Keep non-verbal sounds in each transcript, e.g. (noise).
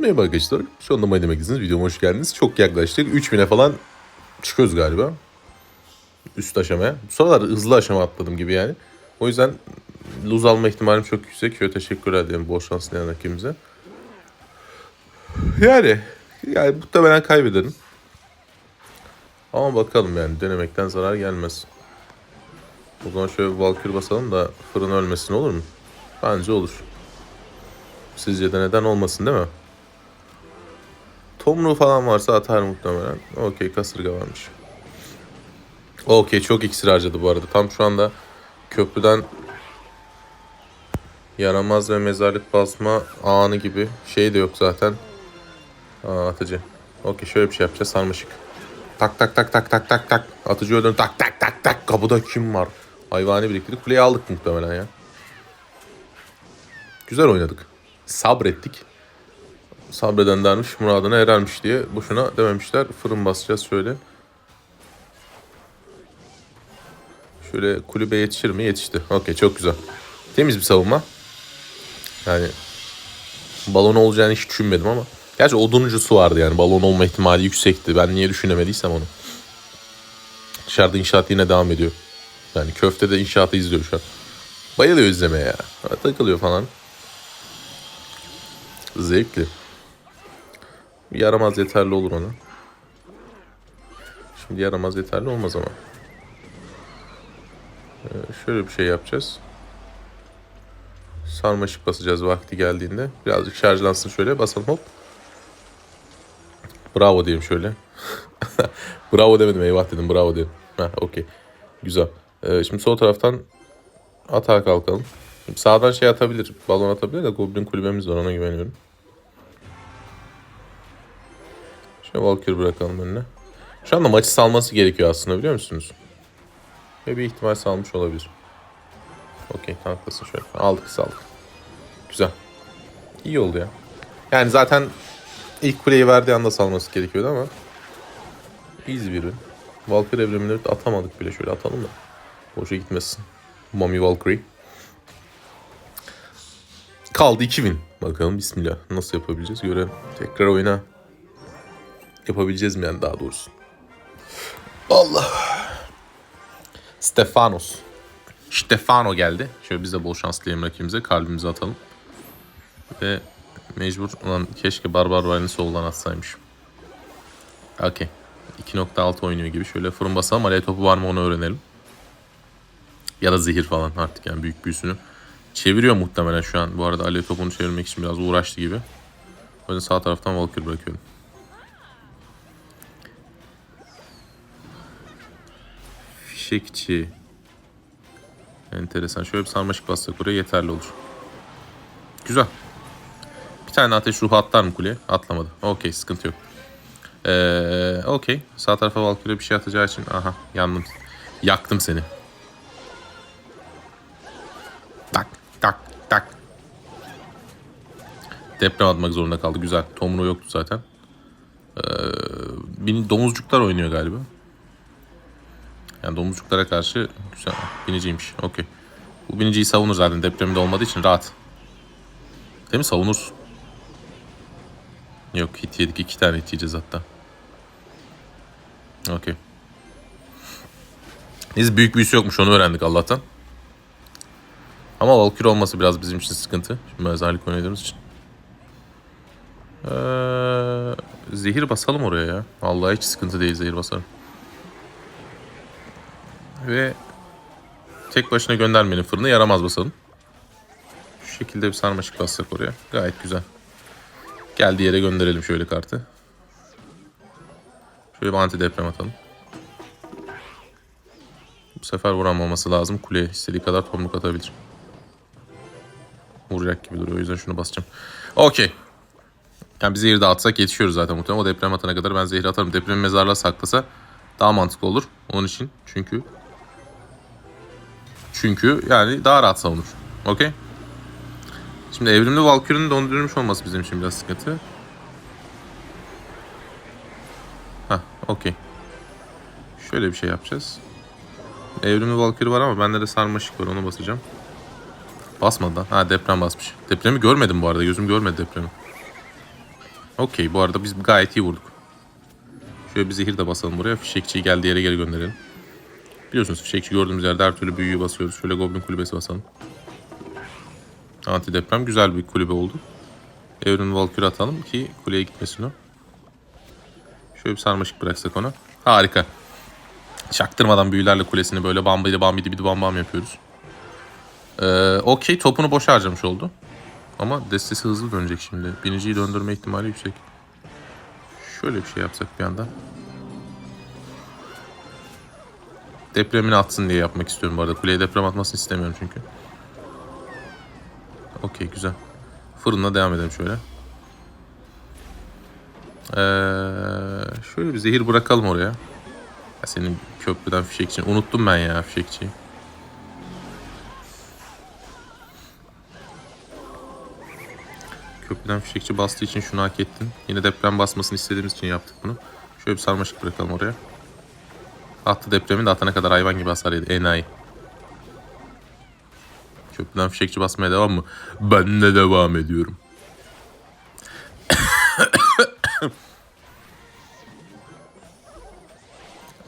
Merhaba arkadaşlar. Şu anda My Magazine'in videoma hoş geldiniz. Çok yaklaştık. 3000'e falan çıkıyoruz galiba. Üst aşamaya. Bu sıralar hızlı aşama atladım gibi yani. O yüzden luz alma ihtimalim çok yüksek. Şöyle teşekkür ederim bol şans diyen rakibimize. Yani, yani muhtemelen kaybederim. Ama bakalım yani denemekten zarar gelmez. O zaman şöyle bir Valkyrie basalım da fırın ölmesin olur mu? Bence olur. Sizce de neden olmasın değil mi? Tomruğu falan varsa atar muhtemelen. Okey kasırga varmış. Okey çok iksir harcadı bu arada. Tam şu anda köprüden yaramaz ve mezarlık basma anı gibi şey de yok zaten. Aa, atıcı. Okey şöyle bir şey yapacağız sarmaşık. Tak tak tak tak tak tak tak. Atıcı öldün tak tak tak tak. Kapıda kim var? Hayvani biriktirdik. Kuleyi aldık muhtemelen ya. Güzel oynadık. Sabrettik. Sabreden dermiş muradına erermiş diye boşuna dememişler. Fırın basacağız şöyle. Şöyle kulübe yetişir mi? Yetişti. Okey çok güzel. Temiz bir savunma. Yani balon olacağını hiç düşünmedim ama. Gerçi oduncusu vardı yani. Balon olma ihtimali yüksekti. Ben niye düşünemediysem onu. Dışarıda inşaat yine devam ediyor. Yani köfte de inşaatı izliyor şu an. Bayılıyor izlemeye ya. Takılıyor falan. Zevkli. Yaramaz yeterli olur ona. Şimdi yaramaz yeterli olmaz ama. Ee, şöyle bir şey yapacağız. Sarmaşık basacağız vakti geldiğinde. Birazcık şarjlansın şöyle basalım hop. Bravo diyeyim şöyle. (laughs) bravo demedim eyvah dedim bravo dedim. Heh okey. Güzel. Ee, şimdi sol taraftan atağa kalkalım. Şimdi sağdan şey atabilir. Balon atabilir de Goblin kulübemiz var ona güveniyorum. Şöyle Valkyrie bırakalım önüne. Şu anda maçı salması gerekiyor aslında biliyor musunuz? Ve bir ihtimal salmış olabilir. Okey tanklasın şöyle. Aldık saldık. Güzel. İyi oldu ya. Yani zaten ilk kuleyi verdiği anda salması gerekiyordu ama easy bir win. Valkyrie evrimleri de atamadık bile şöyle atalım da. Boşa gitmesin. Mommy Valkyrie. Kaldı 2000. Bakalım bismillah. Nasıl yapabileceğiz görelim. Tekrar oyna. Yapabileceğiz mi yani daha doğrusu. Allah. Stefanos. Stefano geldi. Şöyle biz de bol şans dileyelim rakibimize. Kalbimizi atalım. Ve mecbur olan keşke Barbar Ryan'ı soldan atsaymış. Okey. 2.6 oynuyor gibi. Şöyle fırın basalım. Alev topu var mı onu öğrenelim. Ya da zehir falan artık yani büyük büyüsünü. Çeviriyor muhtemelen şu an. Bu arada alev topunu çevirmek için biraz uğraştı gibi. O yüzden sağ taraftan Valkyrie bırakıyorum. Fişekçi. Enteresan. Şöyle bir sarmaşık bassak oraya yeterli olur. Güzel. Bir tane ateş ruhu atlar mı kuleye? Atlamadı. Okey sıkıntı yok. Ee, Okey. Sağ tarafa Valkyrie bir şey atacağı için. Aha yandım. Yaktım seni. Tak tak tak. Deprem atmak zorunda kaldı. Güzel. Tomru yoktu zaten. Ee, domuzcuklar oynuyor galiba. Yani domuzcuklara karşı güzel. Biniciymiş. Okey. Bu biniciyi savunur zaten depremde olmadığı için rahat. Değil mi? Savunur. Yok hit yedik. iki tane hit yiyeceğiz hatta. Okey. Biz büyük büyüsü yokmuş onu öğrendik Allah'tan. Ama Valkyrie olması biraz bizim için sıkıntı. Şimdi özellik oynadığımız için. Ee, zehir basalım oraya ya. Vallahi hiç sıkıntı değil zehir basarım. Ve tek başına göndermenin fırını yaramaz basalım. Şu şekilde bir sarmaşık bassak oraya. Gayet güzel. Geldiği yere gönderelim şöyle kartı. Şöyle bir anti deprem atalım. Bu sefer vuranmaması lazım. Kuleye istediği kadar tomruk atabilir. Vuracak gibi duruyor. O yüzden şunu basacağım. Okey. Yani bir zehir dağıtsak yetişiyoruz zaten muhtemelen. O deprem atana kadar ben zehir atarım. Depremi mezarlığa saklasa daha mantıklı olur. Onun için. Çünkü çünkü yani daha rahat savunur. Okey. Şimdi evrimli Valkyrie'nin dondurulmuş olması bizim için biraz sıkıntı. Hah okey. Şöyle bir şey yapacağız. Evrimli Valkyrie var ama bende de sarmaşık var onu basacağım. Basmadı. Ha deprem basmış. Depremi görmedim bu arada. Gözüm görmedi depremi. Okey bu arada biz gayet iyi vurduk. Şöyle bir zehir de basalım buraya. Fişekçiyi geldiği yere geri gönderelim. Biliyorsunuz fişekçi gördüğümüz yerde her türlü büyüyü basıyoruz. Şöyle goblin kulübesi basalım. Anti deprem güzel bir kulübe oldu. Evren Valkyrie atalım ki kuleye gitmesin o. Şöyle bir sarmaşık bıraksak ona. Harika. Çaktırmadan büyülerle kulesini böyle bambidi bambidi bidi bam bam yapıyoruz. Ee, Okey topunu boş harcamış oldu. Ama destesi hızlı dönecek şimdi. Biniciyi döndürme ihtimali yüksek. Şöyle bir şey yapsak bir anda. Depremini atsın diye yapmak istiyorum bu arada. Kuleye deprem atmasını istemiyorum çünkü. Okey güzel. Fırınla devam edelim şöyle. Ee, şöyle bir zehir bırakalım oraya. Ya senin köprüden fişek için. Unuttum ben ya fişekçiyi. Köprüden fişekçi bastığı için şunu hak ettin. Yine deprem basmasını istediğimiz için yaptık bunu. Şöyle bir sarmaşık bırakalım oraya. Attı depremi de atana kadar hayvan gibi hasar yedi. Enayi. Köprüden fişekçi basmaya devam mı? Ben de devam ediyorum. (coughs)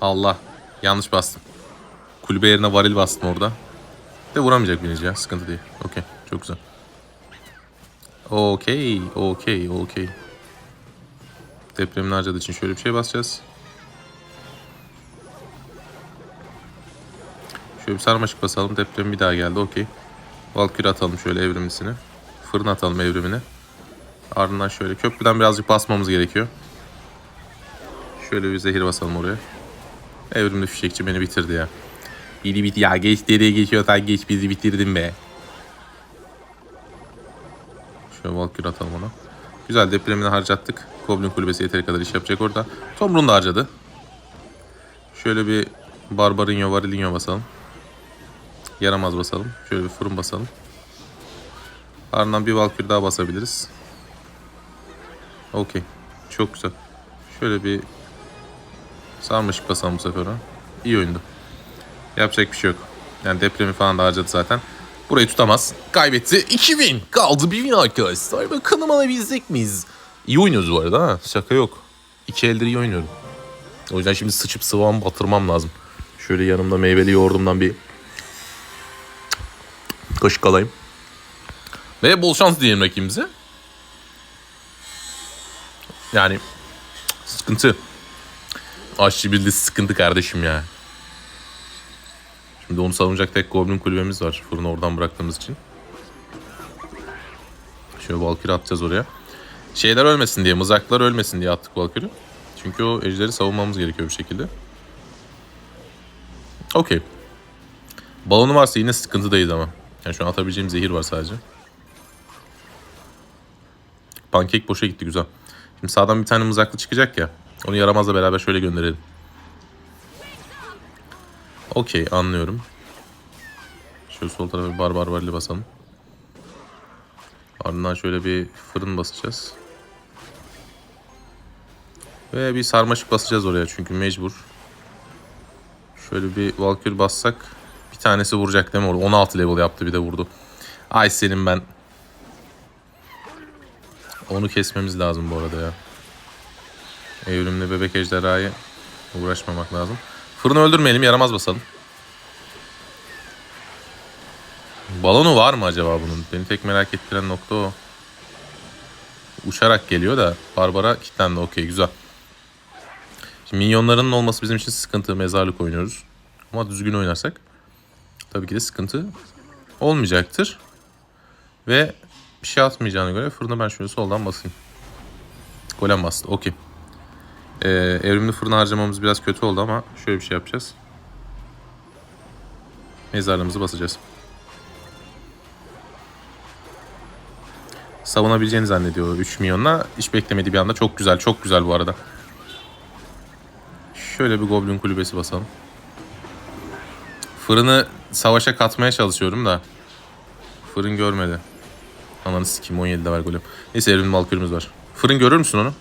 Allah. Yanlış bastım. Kulübe yerine varil bastım orada. De vuramayacak binici ya. Sıkıntı değil. Okey. Çok güzel. Okey. Okey. Okey. Depremin harcadığı için şöyle bir şey basacağız. Şöyle bir sarmaşık basalım. Deprem bir daha geldi. Okey. Valkür atalım şöyle evrimlisini. Fırın atalım evrimini. Ardından şöyle köprüden birazcık basmamız gerekiyor. Şöyle bir zehir basalım oraya. Evrimli fişekçi beni bitirdi ya. Biri bit ya geç nereye geçiyorsan geç bizi bitirdin be. Şöyle Valkür atalım ona. Güzel depremini harcattık. Goblin kulübesi yeteri kadar iş yapacak orada. Tomrun da harcadı. Şöyle bir Barbarinho, Varilinho basalım. Yaramaz basalım. Şöyle bir fırın basalım. Ardından bir Valkür daha basabiliriz. Okey. Çok güzel. Şöyle bir sarmaşık basalım bu sefer. İyi oyundu. Yapacak bir şey yok. Yani depremi falan da harcadı zaten. Burayı tutamaz. Kaybetti. 2000. Kaldı bir win arkadaşlar. Bakalım alabilecek miyiz? İyi oynuyoruz bu arada ha. Şaka yok. İki eldir iyi oynuyorum. O yüzden şimdi sıçıp sıvam batırmam lazım. Şöyle yanımda meyveli yoğurdumdan bir kaşık alayım. Ve bol şans diyelim rakibimize. Yani sıkıntı. Aşçı bildi sıkıntı kardeşim ya. Şimdi onu savunacak tek Goblin kulübemiz var. Fırını oradan bıraktığımız için. Şöyle Valkyrie atacağız oraya. Şeyler ölmesin diye, mızraklar ölmesin diye attık Valkyrie. Çünkü o ejderi savunmamız gerekiyor bir şekilde. Okey. Balonu varsa yine sıkıntıdayız ama. Yani şu an atabileceğim zehir var sadece. Pankek boşa gitti güzel. Şimdi sağdan bir tane mızraklı çıkacak ya. Onu yaramazla beraber şöyle gönderelim. Okey anlıyorum. Şöyle sol tarafa bir barbar varili basalım. Ardından şöyle bir fırın basacağız. Ve bir sarmaşık basacağız oraya çünkü mecbur. Şöyle bir Valkyrie bassak tanesi vuracak değil mi orada? 16 level yaptı bir de vurdu. Ay senin ben. Onu kesmemiz lazım bu arada ya. Evrimli bebek ejderhayı uğraşmamak lazım. Fırını öldürmeyelim yaramaz basalım. Balonu var mı acaba bunun? Beni tek merak ettiren nokta o. Uçarak geliyor da Barbara kilitlendi. Okey güzel. Şimdi minyonlarının olması bizim için sıkıntı. Mezarlık oynuyoruz. Ama düzgün oynarsak tabii ki de sıkıntı olmayacaktır. Ve bir şey atmayacağına göre fırına ben şöyle soldan basayım. Golem bastı. Okey. Ee, evrimli fırını harcamamız biraz kötü oldu ama şöyle bir şey yapacağız. Mezarlığımızı basacağız. Savunabileceğini zannediyor 3 milyonla. Hiç beklemediği bir anda. Çok güzel, çok güzel bu arada. Şöyle bir goblin kulübesi basalım. Fırını savaşa katmaya çalışıyorum da. Fırın görmedi. Ananı sikeyim 17'de var golem. Neyse evrimli valkürümüz var. Fırın görür müsün onu?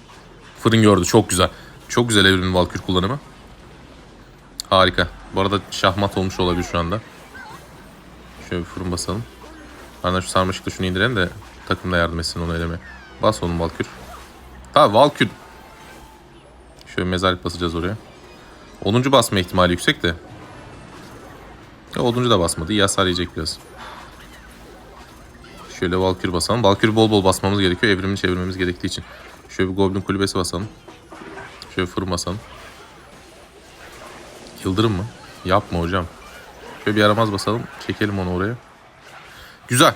Fırın gördü çok güzel. Çok güzel evrimli valkür kullanımı. Harika. Bu arada şahmat olmuş olabilir şu anda. Şöyle bir fırın basalım. Ardından şu sarmaşıkla şunu indirelim de takım da yardım etsin onu eleme. Bas oğlum valkür. Ha Valkür. Şöyle mezarlık basacağız oraya. 10. basma ihtimali yüksek de. Ya 10. da basmadı. İyi hasar yiyecek biraz. Şöyle Valkür basalım. Valkür bol bol basmamız gerekiyor. Evrimini çevirmemiz gerektiği için. Şöyle bir Goblin kulübesi basalım. Şöyle fırın basalım. Yıldırım mı? Yapma hocam. Şöyle bir yaramaz basalım. Çekelim onu oraya. Güzel.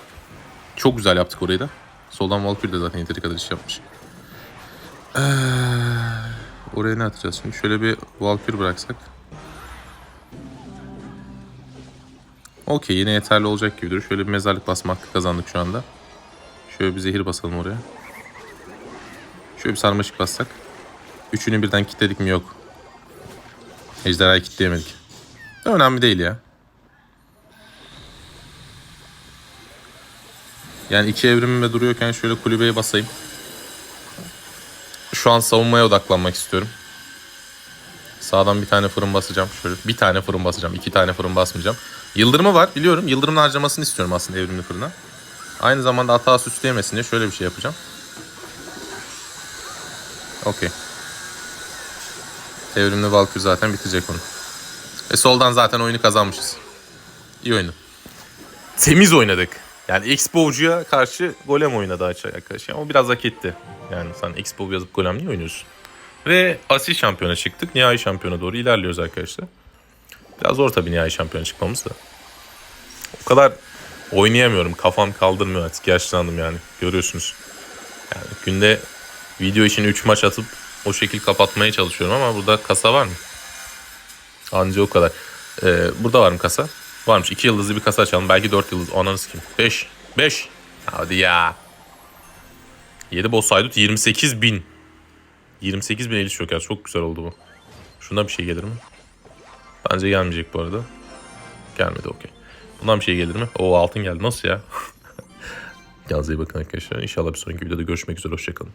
Çok güzel yaptık orayı da. Soldan Valkyrie de zaten yeteri kadar iş yapmış. Ee, oraya ne atacağız şimdi? Şöyle bir Valkyrie bıraksak. Okey yine yeterli olacak gibi duruyor. Şöyle bir mezarlık basma kazandık şu anda. Şöyle bir zehir basalım oraya. Şöyle bir sarmaşık bassak. Üçünü birden kilitledik mi yok. Ejderhayı kilitleyemedik. Önemli değil ya. Yani iki evrimime duruyorken şöyle kulübeye basayım. Şu an savunmaya odaklanmak istiyorum. Sağdan bir tane fırın basacağım. Şöyle bir tane fırın basacağım. iki tane fırın basmayacağım. Yıldırımı var biliyorum. Yıldırımın harcamasını istiyorum aslında evrimli fırına. Aynı zamanda hata süsleyemesin diye şöyle bir şey yapacağım. Okey. Evrimli Valkyrie zaten bitecek onu. Ve soldan zaten oyunu kazanmışız. İyi oyunu. Temiz oynadık. Yani Expo'cuya karşı golem oynadı arkadaşlar. Ama biraz hak etti. Yani sen Expo yazıp golem niye oynuyorsun? Ve asil şampiyona çıktık. Nihai şampiyona doğru ilerliyoruz arkadaşlar. Biraz zor tabii nihai şampiyona çıkmamız da. O kadar oynayamıyorum. Kafam kaldırmıyor artık. Yaşlandım yani. Görüyorsunuz. Yani günde video için 3 maç atıp o şekil kapatmaya çalışıyorum ama burada kasa var mı? Anca o kadar. Ee, burada var mı kasa? Varmış. 2 yıldızlı bir kasa açalım. Belki 4 yıldız. Ananız kim? 5. 5. Hadi ya. 7 boss haydut 28 bin. 28 bin eliş şoker. Çok güzel oldu bu. Şundan bir şey gelir mi? Bence gelmeyecek bu arada. Gelmedi okey. Bundan bir şey gelir mi? Oo altın geldi. Nasıl ya? (laughs) Kendinize bakın arkadaşlar. İnşallah bir sonraki videoda görüşmek üzere. Hoşçakalın.